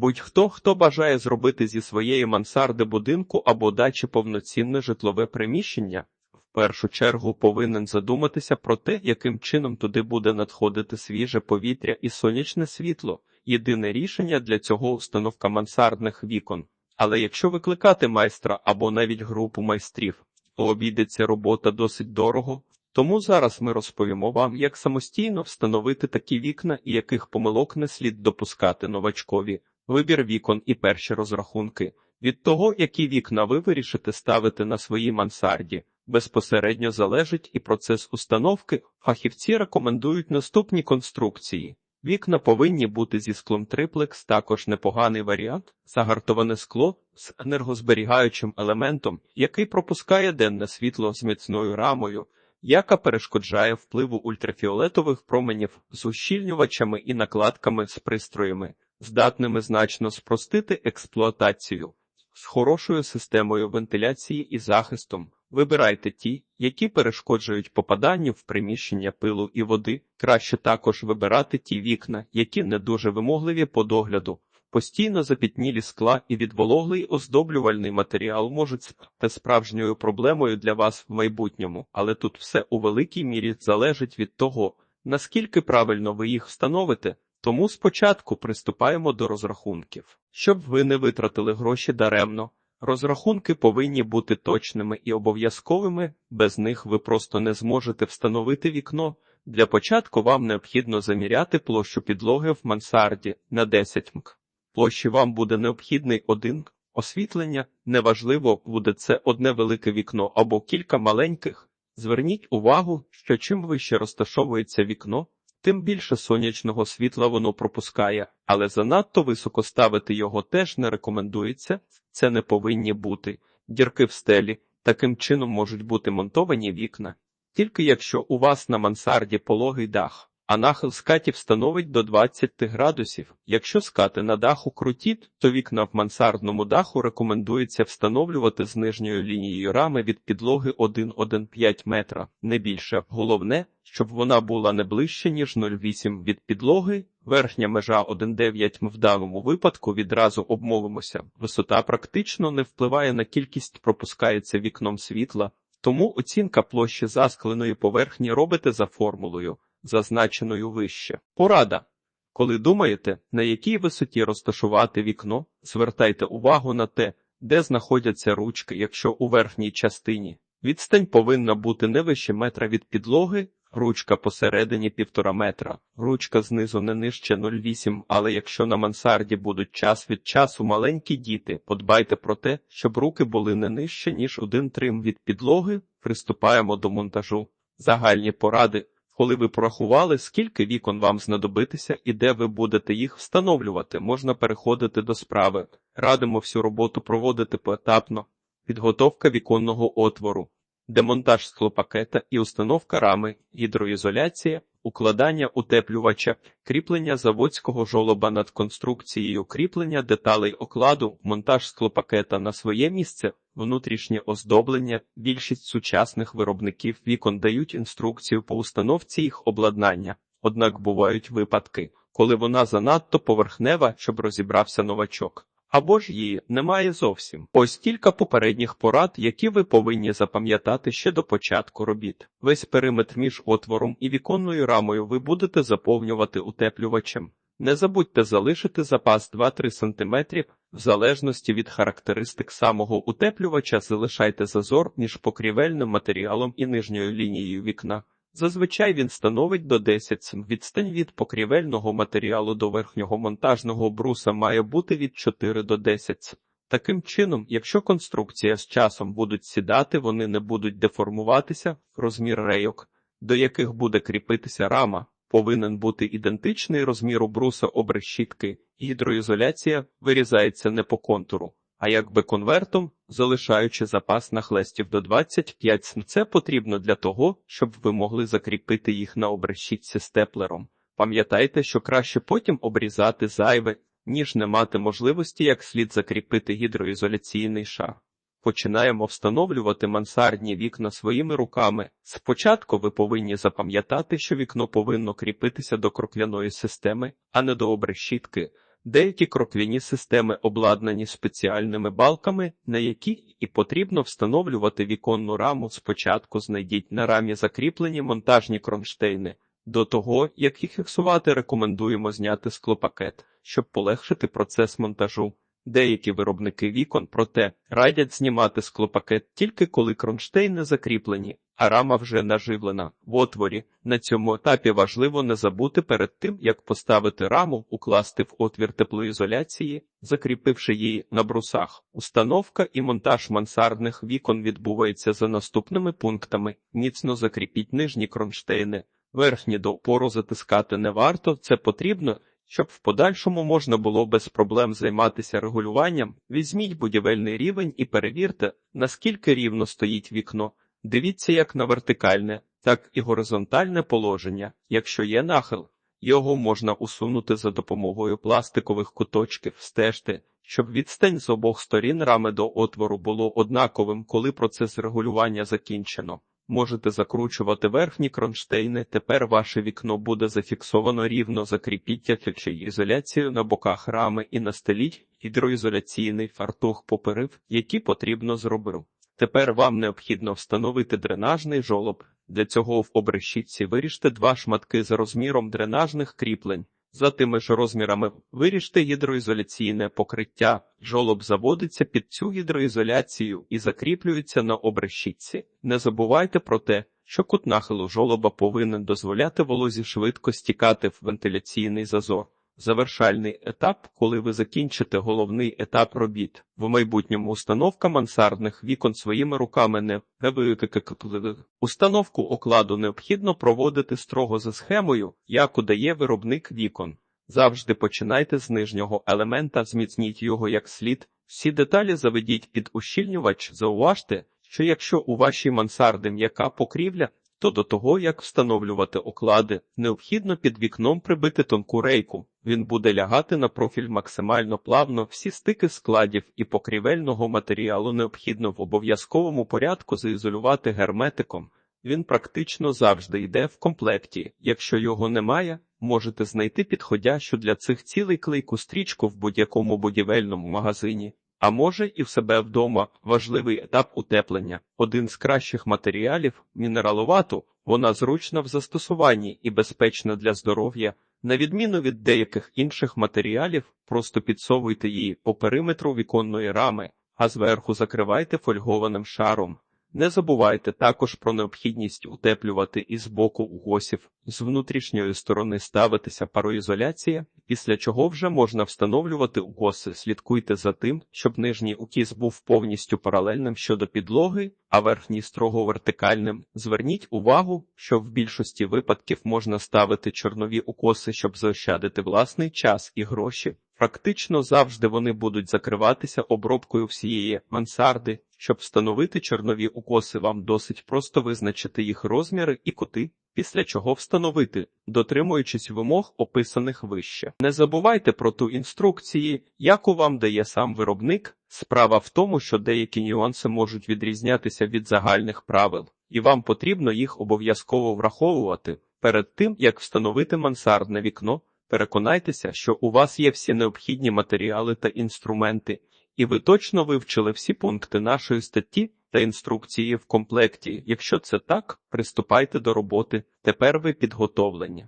Будь-хто, хто бажає зробити зі своєї мансарди будинку або дачі повноцінне житлове приміщення, в першу чергу повинен задуматися про те, яким чином туди буде надходити свіже повітря і сонячне світло. Єдине рішення для цього установка мансардних вікон. Але якщо викликати майстра або навіть групу майстрів, то обійдеться робота досить дорого. Тому зараз ми розповімо вам, як самостійно встановити такі вікна і яких помилок не слід допускати новачкові. Вибір вікон і перші розрахунки. Від того, які вікна ви вирішите ставити на своїй мансарді, безпосередньо залежить і процес установки. Фахівці рекомендують наступні конструкції. Вікна повинні бути зі склом триплекс, також непоганий варіант, загартоване скло з енергозберігаючим елементом, який пропускає денне світло з міцною рамою, яка перешкоджає впливу ультрафіолетових променів з ущільнювачами і накладками з пристроями, здатними значно спростити експлуатацію. З хорошою системою вентиляції і захистом вибирайте ті, які перешкоджують попаданню в приміщення пилу і води. Краще також вибирати ті вікна, які не дуже вимогливі по догляду. Постійно запітнілі скла і відвологлий оздоблювальний матеріал можуть стати справжньою проблемою для вас в майбутньому, але тут все у великій мірі залежить від того, наскільки правильно ви їх встановите. Тому спочатку приступаємо до розрахунків. Щоб ви не витратили гроші даремно, розрахунки повинні бути точними і обов'язковими, без них ви просто не зможете встановити вікно. Для початку вам необхідно заміряти площу підлоги в мансарді на 10 мк. Площі вам буде необхідний один освітлення, неважливо, буде це одне велике вікно або кілька маленьких. Зверніть увагу, що чим вище розташовується вікно, тим більше сонячного світла воно пропускає, але занадто високо ставити його теж не рекомендується, це не повинні бути. Дірки в стелі таким чином можуть бути монтовані вікна, тільки якщо у вас на мансарді пологий дах. А нахил скатів становить до 20 градусів. Якщо скати на даху круті, то вікна в мансардному даху рекомендується встановлювати з нижньою лінією рами від підлоги 1,15 метра, не більше. Головне, щоб вона була не ближче, ніж 0,8 від підлоги. Верхня межа 1,9 м в даному випадку відразу обмовимося. Висота практично не впливає на кількість пропускається вікном світла, тому оцінка площі заскленої поверхні робите за формулою зазначеною вище. Порада. Коли думаєте, на якій висоті розташувати вікно, звертайте увагу на те, де знаходяться ручки, якщо у верхній частині. Відстань повинна бути не вище метра від підлоги, ручка посередині півтора метра, ручка знизу не нижче 0,8, але якщо на мансарді будуть час від часу маленькі діти, подбайте про те, щоб руки були не нижче, ніж один трим від підлоги, приступаємо до монтажу. Загальні поради. Коли ви порахували, скільки вікон вам знадобитися і де ви будете їх встановлювати, можна переходити до справи. Радимо всю роботу проводити поетапно. Підготовка віконного отвору, демонтаж склопакета і установка рами, гідроізоляція, укладання утеплювача, кріплення заводського жолоба над конструкцією, кріплення деталей окладу, монтаж склопакета на своє місце, внутрішнє оздоблення. Більшість сучасних виробників вікон дають інструкцію по установці їх обладнання, однак бувають випадки, коли вона занадто поверхнева, щоб розібрався новачок. Або ж її немає зовсім. Ось кілька попередніх порад, які ви повинні запам'ятати ще до початку робіт. Весь периметр між отвором і віконною рамою ви будете заповнювати утеплювачем. Не забудьте залишити запас 2-3 см, в залежності від характеристик самого утеплювача залишайте зазор між покрівельним матеріалом і нижньою лінією вікна. Зазвичай він становить до 10 см. Відстань від покрівельного матеріалу до верхнього монтажного бруса має бути від 4 до 10 см. Таким чином, якщо конструкція з часом будуть сідати, вони не будуть деформуватися, розмір рейок, до яких буде кріпитися рама, повинен бути идентичний розміру бруса обрешітки, гідроізоляція вирізається не по контуру, а якби конвертом, залишаючи запас нахлестів до 25 см. Це потрібно для того, щоб ви могли закріпити їх на обрешітці степлером. Пам'ятайте, що краще потім обрізати зайве, ніж не мати можливості як слід закріпити гідроізоляційний шар. Починаємо встановлювати мансардні вікна своїми руками. Спочатку ви повинні запам'ятати, що вікно повинно кріпитися до крокляної системи, а не до обрешітки. Деякі кроквіні системи обладнані спеціальними балками, на які і потрібно встановлювати віконну раму. Спочатку знайдіть на рамі закріплені монтажні кронштейни. До того, як їх фіксувати, рекомендуємо зняти склопакет, щоб полегшити процес монтажу. Деякі виробники вікон, проте, радять знімати склопакет тільки коли кронштейни закріплені, а рама вже наживлена в отворі. На цьому етапі важливо не забути перед тим, як поставити раму, укласти в отвір теплоізоляції, закріпивши її на брусах. Установка і монтаж мансардних вікон відбувається за наступними пунктами. Міцно закріпіть нижні кронштейни. Верхні до опору затискати не варто, це потрібно, щоб в подальшому можна було без проблем займатися регулюванням. Візьміть будівельний рівень і перевірте, наскільки рівно стоїть вікно. Дивіться як на вертикальне, так і горизонтальне положення. Якщо є нахил, його можна усунути за допомогою пластикових куточків, стежте, щоб відстань з обох сторін рами до отвору було однаковим, коли процес регулювання закінчено. Можете закручувати верхні кронштейни. Тепер ваше вікно буде зафіксовано рівно. Закріпіть ізоляцію на боках рами і настеліть гідроізоляційний фартух поперив, який потрібно зробив. Тепер вам необхідно встановити дренажний жолоб. Для цього в обрешітці виріжте два шматки за розміром дренажних кріплень. За тими ж розмірами виріжте гідроізоляційне покриття. Жолоб заводиться під цю гідроізоляцію і закріплюється на обрешітці. Не забувайте про те, що кут нахилу жолоба повинен дозволяти волозі швидко стікати в вентиляційний зазор. Завершальний етап, коли ви закінчите головний етап робіт. В майбутньому установка мансардних вікон своїми руками не. Установку окладу необхідно проводити строго за схемою, яку дає виробник вікон. Завжди починайте з нижнього елемента, зміцніть його як слід. Всі деталі заведіть під ущільнювач. Зауважте, що якщо у вашій мансарди м'яка покрівля, то до того, як встановлювати оклади, необхідно під вікном прибити тонку рейку. Він буде лягати на профіль максимально плавно. Всі стики складів і покрівельного матеріалу необхідно в обов'язковому порядку заізолювати герметиком. Він практично завжди йде в комплекті. Якщо його немає, можете знайти підходящу для цих цілей клейку стрічку в будь-якому будівельному магазині. А може і в себе вдома важливий етап утеплення. Один з кращих матеріалів мінераловату, вона зручна в застосуванні і безпечна для здоров'я. На відміну від деяких інших матеріалів, просто підсовуйте її по периметру віконної рами, а зверху закривайте фольгованим шаром. Не забувайте також про необхідність утеплювати із боку угосів, з внутрішньої сторони ставитися пароізоляція, після чого вже можна встановлювати укоси. Слідкуйте за тим, щоб нижній укіс був повністю паралельним щодо підлоги, а верхній строго вертикальним. Зверніть увагу, що в більшості випадків можна ставити чорнові укоси, щоб заощадити власний час і гроші. Практично завжди вони будуть закриватися обробкою всієї мансарди. Щоб встановити чорнові укоси, вам досить просто визначити їх розміри і кути, після чого встановити, дотримуючись вимог, описаних вище. Не забувайте про ту інструкції, яку вам дає сам виробник. Справа в тому, що деякі нюанси можуть відрізнятися від загальних правил, і вам потрібно їх обов'язково враховувати перед тим, як встановити мансардне вікно. Переконайтеся, що у вас є всі необхідні матеріали та інструменти, і ви точно вивчили всі пункти нашої статті та інструкції в комплекті. Якщо це так, приступайте до роботи. Тепер ви підготовлені.